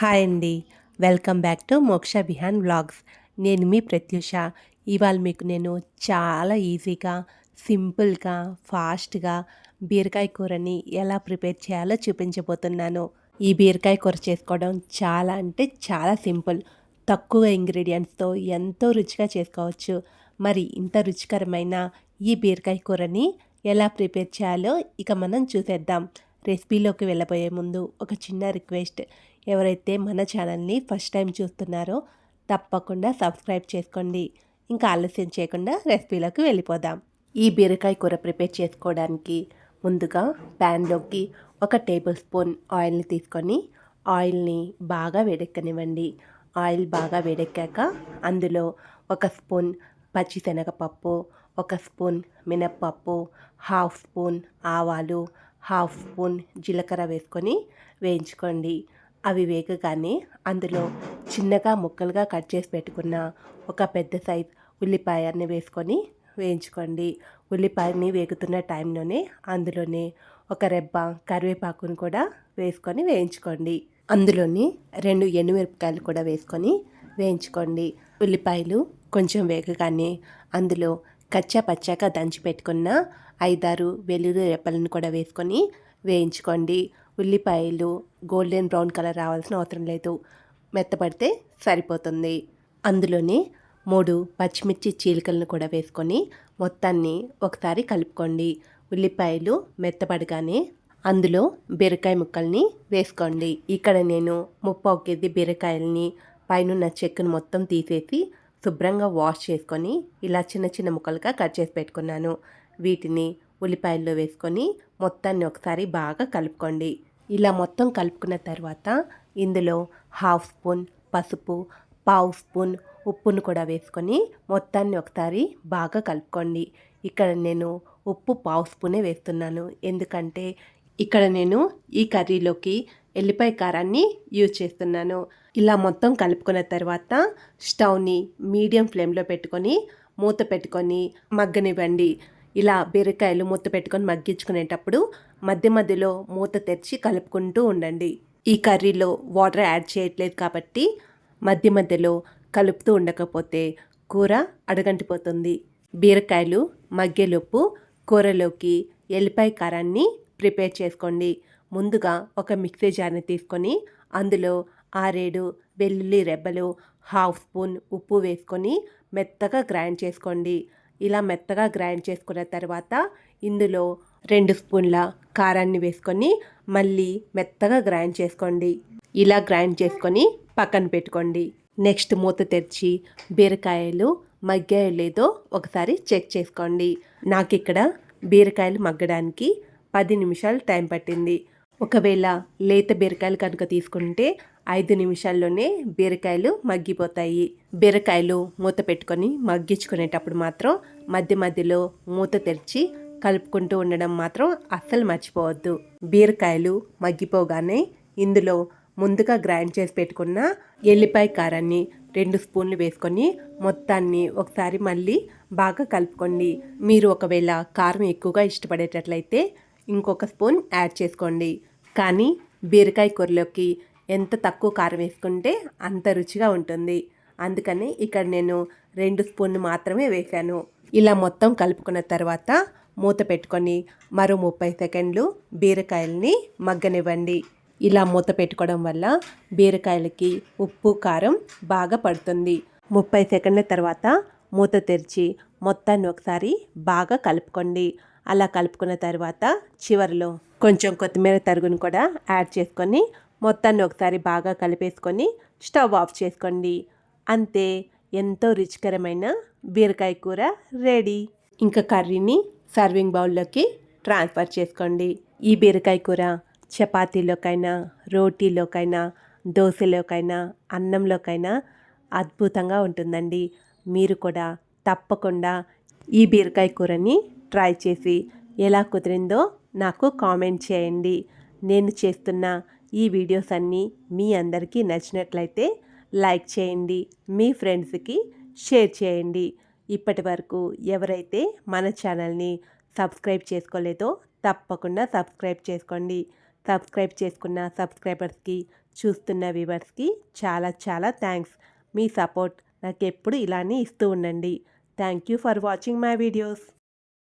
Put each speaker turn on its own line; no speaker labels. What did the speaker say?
Hi అండి. Welcome back to Moksha Bihan vlogs. నేను మీ ప్రత్యూష. ఇవాళ మీకు నేను చాలా ఈజీగా సింపుల్గా ఫాస్ట్గా బీరకాయ కూరని ఎలా ప్రిపేర్ చేయాలో చూపించబోతున్నాను. ఈ బీరకాయ కూర చేసుకోవడం చాలా అంటే చాలా సింపుల్. తక్కువ ఇంగ్రీడియంట్స్తో ఎంతో రుచిగా చేసుకోవచ్చు. మరి ఇంత రుచికరమైన ఈ బీరకాయ కూరని ఎలా ప్రిపేర్ చేయాలో ఇక మనం చూసేద్దాం. రెసిపీలోకి వెళ్ళబోయే ముందు ఒక చిన్న రిక్వెస్ట్. ఎవరైతే మన ఛానల్ని ఫస్ట్ టైం చూస్తున్నారో తప్పకుండా సబ్స్క్రైబ్ చేసుకోండి. ఇంకా ఆలస్యం చేయకుండా రెసిపీలోకి వెళ్ళిపోదాం. ఈ బీరకాయ కూర ప్రిపేర్ చేసుకోవడానికి ముందుగా ప్యాన్లోకి ఒక టేబుల్ స్పూన్ ఆయిల్ని తీసుకొని ఆయిల్ని బాగా వేడెక్కనివ్వండి. ఆయిల్ బాగా వేడెక్కాక అందులో ఒక స్పూన్ పచ్చిశనగపప్పు ఒక స్పూన్ మినప్పప్పు హాఫ్ స్పూన్ ఆవాలు హాఫ్ స్పూన్ జీలకర్ర వేసుకొని వేయించుకోండి. అవి వేగగానే అందులో చిన్నగా ముక్కలుగా కట్ చేసి పెట్టుకున్న ఒక పెద్ద సైజ్ ఉల్లిపాయని వేసుకొని వేయించుకోండి. ఉల్లిపాయని వేగుతున్న టైంలోనే అందులోనే ఒక రెబ్బ కరివేపాకును కూడా వేసుకొని వేయించుకోండి. అందులోని రెండు ఎండుమిరపకాయలు కూడా వేసుకొని వేయించుకోండి. ఉల్లిపాయలు కొంచెం వేగగానే అందులో కచ్చా పచ్చాక దంచి పెట్టుకున్న ఐదారు వెల్లుల్లి రెప్పలను కూడా వేసుకొని వేయించుకోండి. ఉల్లిపాయలు గోల్డెన్ బ్రౌన్ కలర్ రావాల్సిన అవసరం లేదు. మెత్తపడితే సరిపోతుంది. అందులోనే మూడు పచ్చిమిర్చి చీలికలను కూడా వేసుకొని మొత్తాన్ని ఒకసారి కలుపుకోండి. ఉల్లిపాయలు మెత్తపడగానే అందులో బీరకాయ ముక్కల్ని వేసుకోండి. ఇక్కడ నేను ముప్పావు కేజీ బీరకాయలని పైన చెక్కును మొత్తం తీసేసి శుభ్రంగా వాష్ చేసుకొని ఇలా చిన్న చిన్న ముక్కలుగా కట్ చేసి పెట్టుకున్నాను. వీటిని ఉల్లిపాయల్లో వేసుకొని మొత్తాన్ని ఒకసారి బాగా కలుపుకోండి. ఇలా మొత్తం కలుపుకున్న తర్వాత ఇందులో హాఫ్ స్పూన్ పసుపు పావు స్పూన్ ఉప్పును కూడా వేసుకొని మొత్తాన్ని ఒకసారి బాగా కలుపుకోండి. ఇక్కడ నేను ఉప్పు పావు స్పూనే వేస్తున్నాను. ఎందుకంటే ఇక్కడ నేను ఈ కర్రీలోకి ఎల్లిపాయ కారాన్ని యూజ్ చేస్తున్నాను. ఇలా మొత్తం కలుపుకున్న తర్వాత స్టవ్ని మీడియం ఫ్లేమ్లో పెట్టుకొని మూత పెట్టుకొని మగ్గనివ్వండి. ఇలా బీరకాయలు మూత పెట్టుకొని మగ్గించుకునేటప్పుడు మధ్య మధ్యలో మూత తెరిచి కలుపుకుంటూ ఉండండి. ఈ కర్రీలో వాటర్ యాడ్ చేయట్లేదు కాబట్టి మధ్య మధ్యలో కలుపుతూ ఉండకపోతే కూర అడగంటిపోతుంది. బీరకాయలు మగ్గెలోపు కూరలోకి ఎల్లిపాయ కారాన్ని ప్రిపేర్ చేసుకోండి. ముందుగా ఒక మిక్సీ జార్ని తీసుకొని అందులో ఆరేడు వెల్లుల్లి రెబ్బలు హాఫ్ స్పూన్ ఉప్పు వేసుకొని మెత్తగా గ్రైండ్ చేసుకోండి. ఇలా మెత్తగా గ్రైండ్ చేసుకున్న తర్వాత ఇందులో రెండు స్పూన్ల కారాన్ని వేసుకొని మళ్ళీ మెత్తగా గ్రైండ్ చేసుకోండి. ఇలా గ్రైండ్ చేసుకొని పక్కన పెట్టుకోండి. నెక్స్ట్ మూత తెరిచి బీరకాయలు మగ్గాయో లేదో ఒకసారి చెక్ చేసుకోండి. నాకు ఇక్కడ బీరకాయలు మగ్గడానికి పది నిమిషాలు టైం పట్టింది. ఒకవేళ లేత బీరకాయలు కనుక తీసుకుంటే ఐదు నిమిషాల్లోనే బీరకాయలు మగ్గిపోతాయి. బీరకాయలు మూత పెట్టుకొని మగ్గించుకునేటప్పుడు మాత్రం మధ్య మధ్యలో మూత తెరిచి కలుపుకుంటూ ఉండడం మాత్రం అస్సలు మర్చిపోవద్దు. బీరకాయలు మగ్గిపోగానే ఇందులో ముందుగా గ్రైండ్ చేసి పెట్టుకున్న ఎల్లిపాయ కారాన్ని రెండు స్పూన్లు వేసుకొని మొత్తాన్ని ఒకసారి మళ్ళీ బాగా కలుపుకోండి. మీరు ఒకవేళ కారం ఎక్కువగా ఇష్టపడేటట్లయితే ఇంకొక స్పూన్ యాడ్ చేసుకోండి. కానీ బీరకాయ కూరలోకి ఎంత తక్కువ కారం వేసుకుంటే అంత రుచిగా ఉంటుంది. అందుకని ఇక్కడ నేను రెండు స్పూన్లు మాత్రమే వేశాను. ఇలా మొత్తం కలుపుకున్న తర్వాత మూత పెట్టుకొని మరో ముప్పై సెకండ్లు బీరకాయల్ని మగ్గనివ్వండి. ఇలా మూత పెట్టుకోవడం వల్ల బీరకాయలకి ఉప్పు కారం బాగా పడుతుంది. ముప్పై సెకండ్ల తర్వాత మూత తెరిచి మొత్తాన్ని ఒకసారి బాగా కలుపుకోండి. అలా కలుపుకున్న తర్వాత చివరిలో కొంచెం కొత్తిమీర తరుగును కూడా యాడ్ చేసుకొని మొత్తాన్ని ఒకసారి బాగా కలిపేసుకొని స్టవ్ ఆఫ్ చేసుకోండి. అంతే ఎంతో రుచికరమైన బీరకాయ కూర రెడీ. ఇంకా కర్రీని సర్వింగ్ బౌల్లోకి ట్రాన్స్ఫర్ చేసుకోండి. ఈ బీరకాయ కూర చపాతీలోకైనా రోటీలోకైనా దోశలోకైనా అన్నంలోకైనా అద్భుతంగా ఉంటుందండి. మీరు కూడా తప్పకుండా ఈ బీరకాయ కూరని ట్రై చేసి ఎలా కుదిరిందో నాకు కామెంట్ చేయండి. నేను చేస్తున్న ఈ వీడియోస్ అన్నీ మీ అందరికీ నచ్చినట్లయితే లైక్ చేయండి. మీ ఫ్రెండ్స్కి షేర్ చేయండి. ఇప్పటి వరకు ఎవరైతే మన ఛానల్ని సబ్స్క్రైబ్ చేసుకోలేదో తప్పకుండా సబ్స్క్రైబ్ చేసుకోండి. సబ్స్క్రైబ్ చేసుకున్న సబ్స్క్రైబర్స్కి చూస్తున్న వ్యూవర్స్కి చాలా చాలా థ్యాంక్స్. మీ సపోర్ట్ నాకు ఎప్పుడు ఇలానే ఇస్తూ ఉండండి. Thank you for watching my videos.